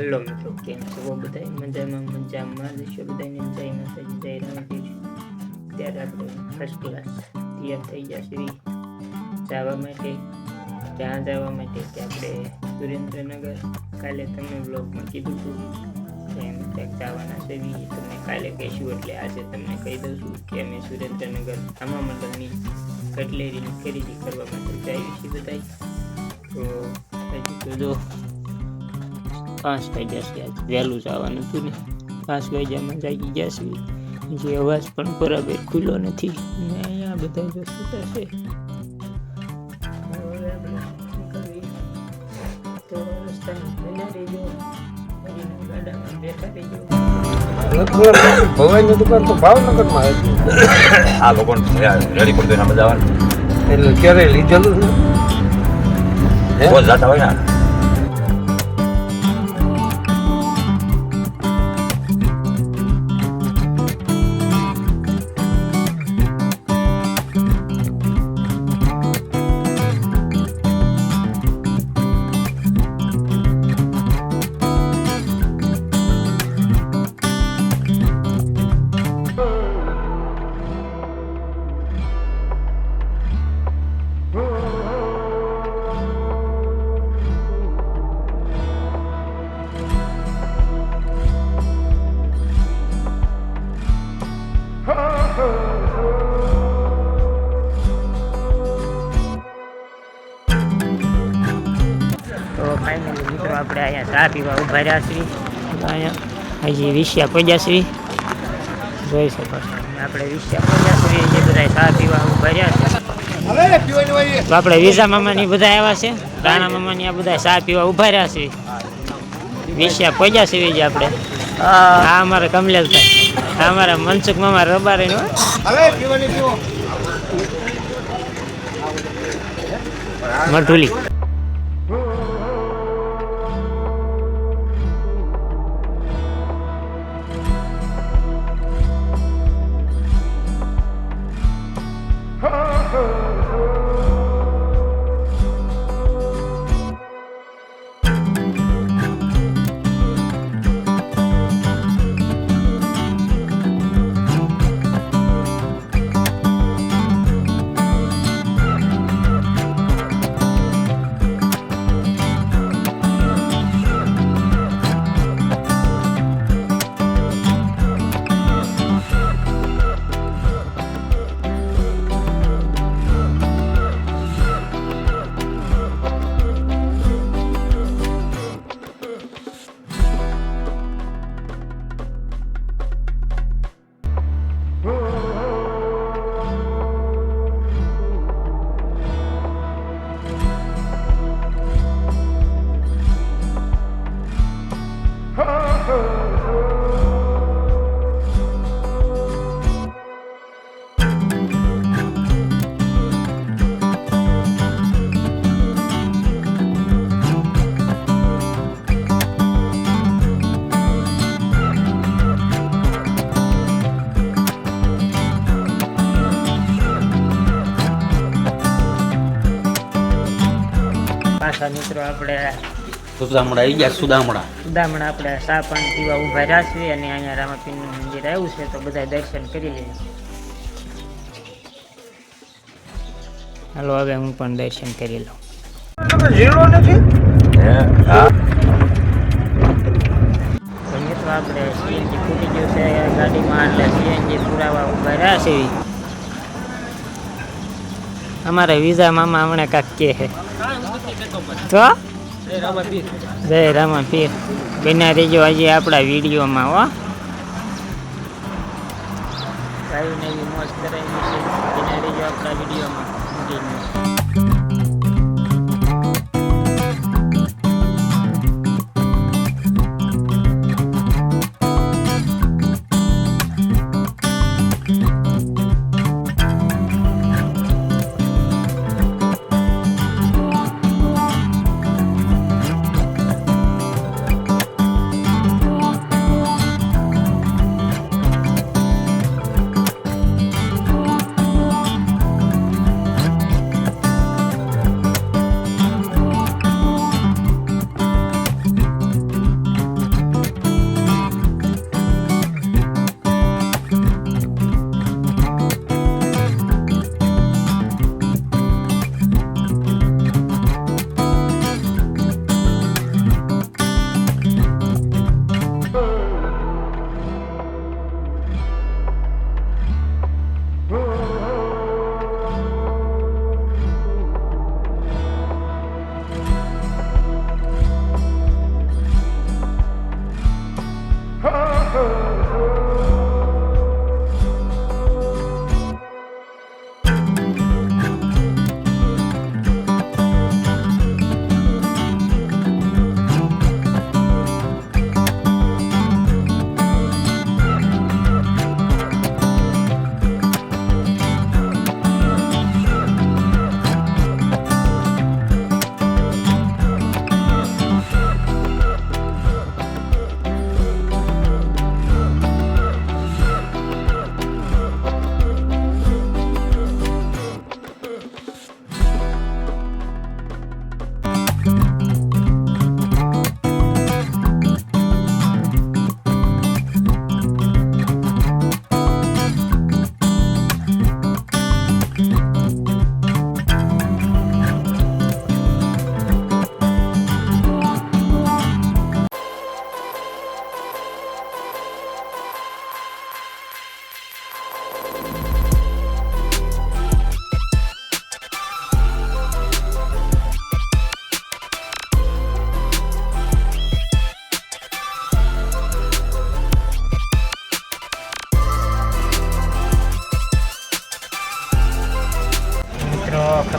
Hello મિત્રો કેમ છો બધા મજામાં મજામાં દેશો બધાને જય માતાજી જય રામજી ત્યારે આપણે ફર્સ્ટ ક્લાસ તૈયાર થઈ ગયા છીએ જવા માટે ત્યાં જવા માટે કે આપણે સુરેન્દ્રનગર કાલે તમને બ્લોગમાં કીધું હતું કે અમે ક્યાંક જવાના છે ઈ તમને કાલે કહેશું એટલે આજે તમને કહી દઉં છું કે અમે સુરેન્દ્રનગર આમા મંડળની કટલેરીની ખરીદી કરવા માટે જઈએ છીએ બધા તો હજી તો જો પાંચ વાગ્યા છે આજ વહેલું જવાનું હતું ને. પાંચ વાગ્યામાં જાગી ગયા છે જે અવાજ પણ બરાબર ખુલ્લો નથી. ને અહીંયા બધા જો સૂતા છે. ભવાની દુકાન તો ભાવનગરમાં આ લોકો રેડી પડતો દઈને બધા એટલે ક્યારે લીધેલું છે? હે? જાતા હોય ને ચા પીવા ઊભા રહ્યા શ્રી અહીંયા હજી વિશ્યા પહોંચ્યા શ્રી જોઈ શકો આપણે વિશ્યા પહોંચ્યા શ્રી જે બધા ચા પીવા ઊભા રહ્યા છે. તો આપણે વિઝા મામાની બધા આવ્યા છે. રાણા મામાની આ બધા ચા પીવા ઊભા રહ્યા છે. વિશ્યા પહોંચ્યા છીએ જે આપણે. આ અમારા કમલેશભાઈ. આ અમારા મનસુખ મામા રબારીનો. મઢુલી મિત્રો આપણે સુદામડા આવી ગયા સુદામડા સુદામણ આપણે પાણી પીવા ઊભા રહ્યા અને અહીંયા રામાપીરનું મંદિર આવ્યું છે તો બધા દર્શન કરી લઈએ. હાલો હવે હું પણ દર્શન કરી લઉં. ઝીરો નથી મિત્રો આપણે સીએનજી ફૂટી ગયું છે ગાડીમાં એટલે સીએનજી પુરાવા ઊભા રહ્યા છે અમારે વિઝા મામા હમણાં કાંક કે છે. તો? જય રામા પીર. બના રહેજો હજી આપણા વિડીયોમાં, હો. રહેજો આપણા વિડીયોમાં.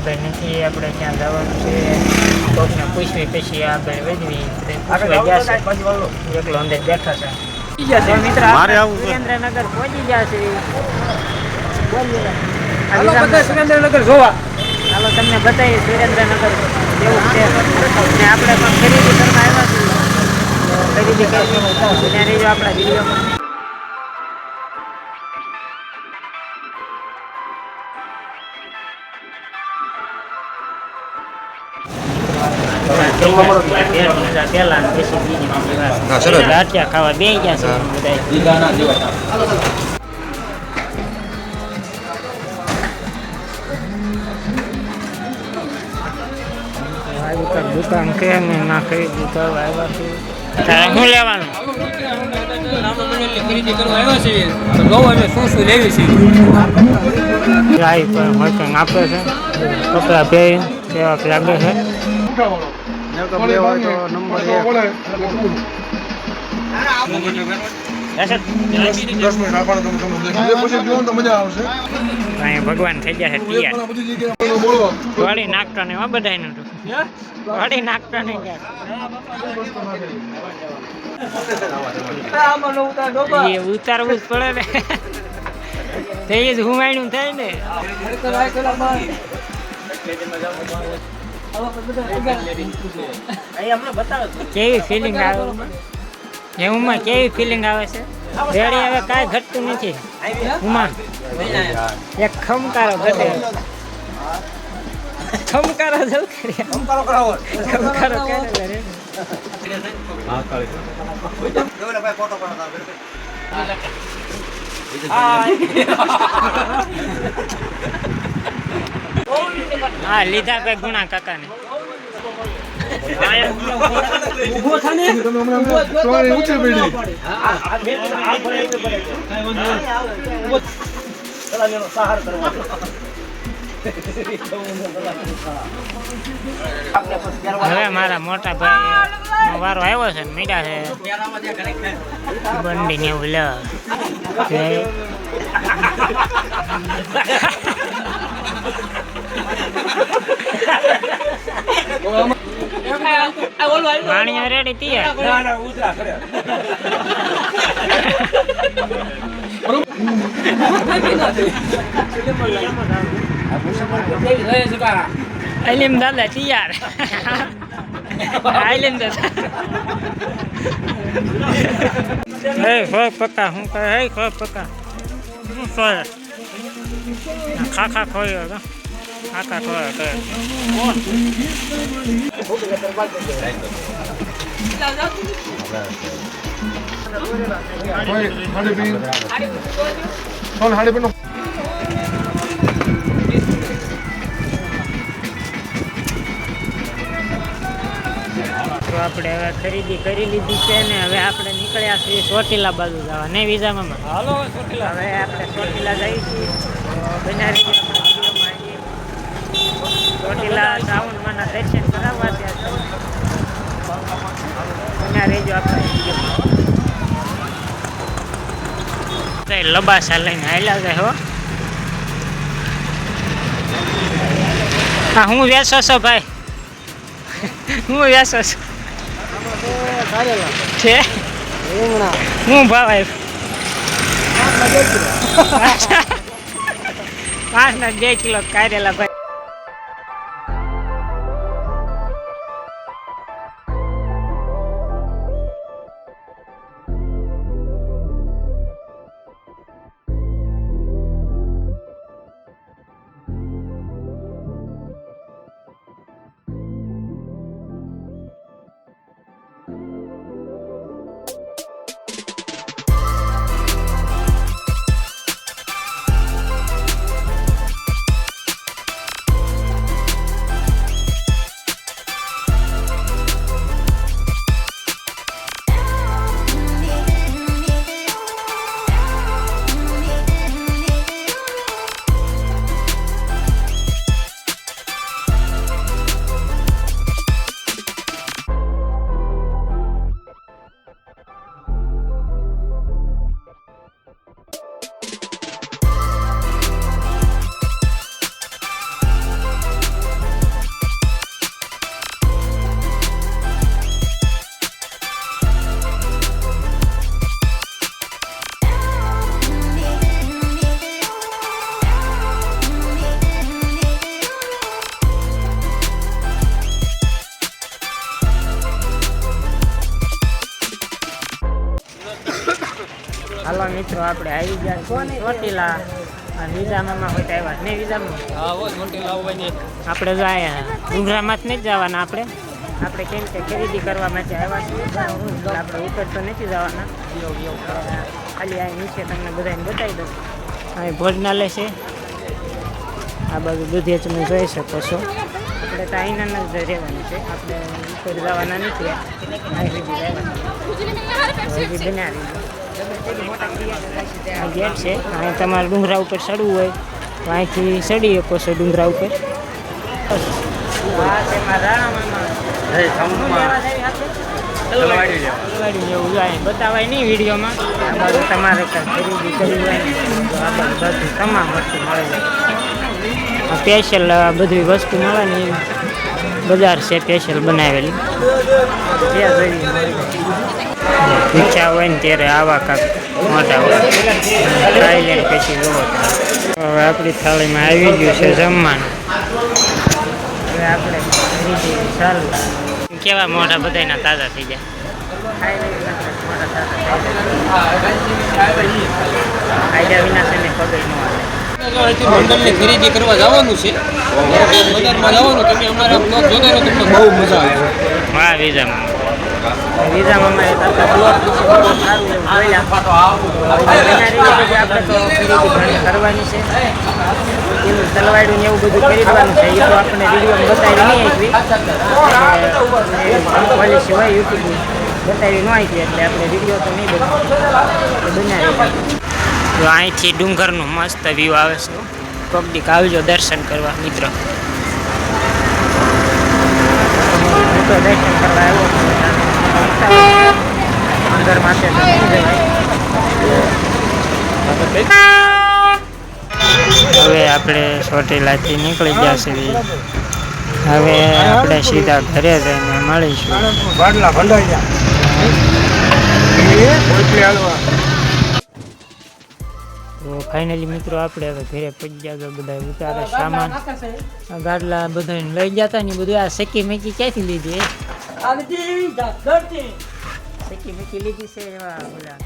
ખબર નથી આપણે ત્યાં જવાનું છે. કોકને પૂછવી પછી આગળ વધવી પૂછવા ગયા એકલો અંદર બેઠા છે. મિત્ર. સુરેન્દ્રનગર પહોંચી જોવા. હાલો તમને બતાવીએ સુરેન્દ્રનગર કેવું છે. ને આપણે પણ ખરીદી કરવા આવ્યા છીએ. ખરીદી ત્યાં રહીજો આપણા વિડીયોમાં. ગાંઠિયા ખાવા બે ગયા છે બધા આવી દુકાન કે અમે ના ખરીદી કરવા આવ્યા છીએ તારે શું લેવાનું લેવી છે લાઈ પર મશીન લાગે છે. ભગવાન થઈ ગયા છે તૈયાર વળી નાખતો ને બધા નું વળી નાખતો નહીં એ ઉતારવું જ પડે ને તે જ હુમાયણું થાય ને કેવી ફિલિંગ આવે એમાં કેવી ફિલિંગ આવે છે? રેડી હવે કાંઈ ઘટતું નથી. ઉમા એક ખમકારો ઘટે. ખમકારો જલ કર્યા. ખમકારો કરે. રે હા, લીધા પે ગુણા કાકાને. હવે મારા મોટા ભાઈ વારો આવ્યો છે ને, મીડા છે. બંડી ને એવું લે. પાણી રેડી તૈયાર અલીમ દાદા તૈયાર આઈલેમ દાદા. હે ખોય પક્કા હું કહે હે ખોય પક્કા. હું સોય ખા ખા ખોયો તો ખા ખા ખોયો કહે તો આપણે હવે ખરીદી કરી લીધી છે ને હવે આપણે નીકળ્યા છીએ. ચોટીલા બાજુ જવા ને વિઝામાં હાલો હવે આપણે ચોટીલા જઈશું બનાવી ચોટીલા શ્રાવણમાંના દર્શન કરાવવા ત્યાં રહેજો આપણે. લબાસા લઈને હાલ્યા જાય હો. હા હું વેસો છો ભાઈ? હું વેચો છું? છે? હું ભાવ? પાંચ ના બે કિલો. કાઢેલા ભાઈ. ચોટીલા અને વિજામામાં હોય તો આવ્યા નહીં લાવવાની આપણે જો ડુંગરામાં જ નથી જવાના આપણે. આપણે કેમ કે ખરીદી કરવા માટે આવ્યા છીએ. આપણે ઉપર તો નથી જવાના. ખાલી આ નીચે તમને બધાને બતાવી દઉં. અહીં ભોજનાલય છે. આ બાજુ દૂધિયા તમે જોઈ શકો છો. આપણે તો અહીંના જ રહેવાનું છે. આપણે ઉપર જવાના નથી. આ હજી બનાવી આ ગેટ છે. અહીં તમારે ડુંગરા ઉપર ચડવું હોય તો અહીંથી ચડી શકો છો ડુંગરા ઉપર. બતાવાય નહીં વિડીયોમાં. તમારે ખરીદી કરવી સ્પેશિયલ બધી વસ્તુ મળે ને બજાર છે સ્પેશિયલ બનાવેલી. ઈચ્છા હોય ને ત્યારે આવા કાંક મોટા હોય. ખાઈ લે પછી જોવો હવે આપણી થાળીમાં આવી ગયું છે જમવાનું. હવે આપણે ચાલુ. કેવા મોટા બધાના તાજા થઈ ગયા? આઈડિયા વિના છે ને ખબર ન આવે મંડળની ખરીદી કરવા જવાનું છે. બજારમાં જવાનું તમે અમારા જોતા રહો તમને બહુ મજા આવે વિઝામાં વિઝામાં ઘણી કરવાની છે એનું તલવાડું ને એવું બધું ખરીદવાનું છે એ તો આપણે વીડિયો બતાવી નહીં આવી પોલિસી હોય યુટ્યુબ બતાવી ન આવી એટલે આપણે વીડિયો તો નહીં બનાવી તો અહીંથી ડુંગરનું મસ્ત વ્યૂ આવે છે. પબ્લિક આવજો દર્શન કરવા, મિત્રો. દર્શન કરવા આવ્યો અંદર. હવે આપણે ચોટીલાથી નીકળી ગયા છીએ. હવે આપણે સીધા ઘરે જઈને મળીશું. બાટલા ભંડાઈ ફાઇનલી મિત્રો આપણે હવે ઘરે પડી ગયા તો બધા ઉતારે સામાન. ગાડલા બધાને લઈ જતા ને બધું. આ સેકી મેકી ક્યાંથી લીધી મેકી લીધી છે એવા ઓલા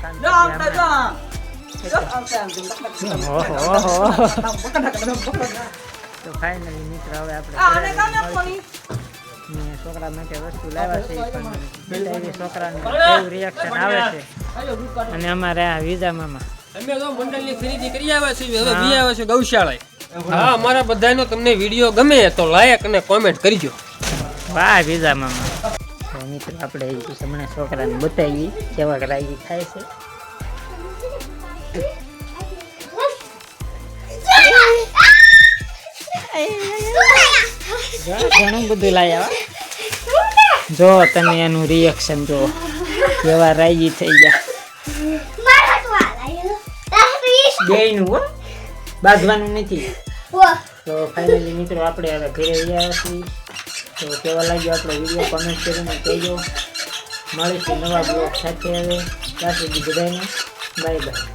તો ફાઇનલી મિત્રો હવે આપણે છોકરા માટે વસ્તુ લાવ્યા છે પણ છોકરાને કેવું રિએક્શન આવે છે? અને અમારે આ વિઝા મામા. અમે તો મંડળની ખરીદી કરી આવ્યા છીએ હવે બી આવ્યા છે ગૌશાળાએ. હા અમારા બધાનો તમને વીડિયો ગમે તો લાયક અને કોમેન્ટ કરજો. વાહ બીજા મામા. તો મિત્રો આપણે હમણાં છોકરાને બતાવી કેવા રાઈ થાય છે. ઘણું બધું લાયા જો તમે એનું રિએક્શન જો કેવા રાજી થઈ ગયા. બેયનું હો. બાંધવાનું નથી. તો ફાઇનલી મિત્રો આપણે હવે ઘરે ગયા છીએ. તો કેવા લાગ્યો આપણો વીડિયો કમેન્ટ કરીને કહેજો. મળીશું નવા બ્લોગ સાથે હવે. ત્યાં સુધી બધાને બાય બાય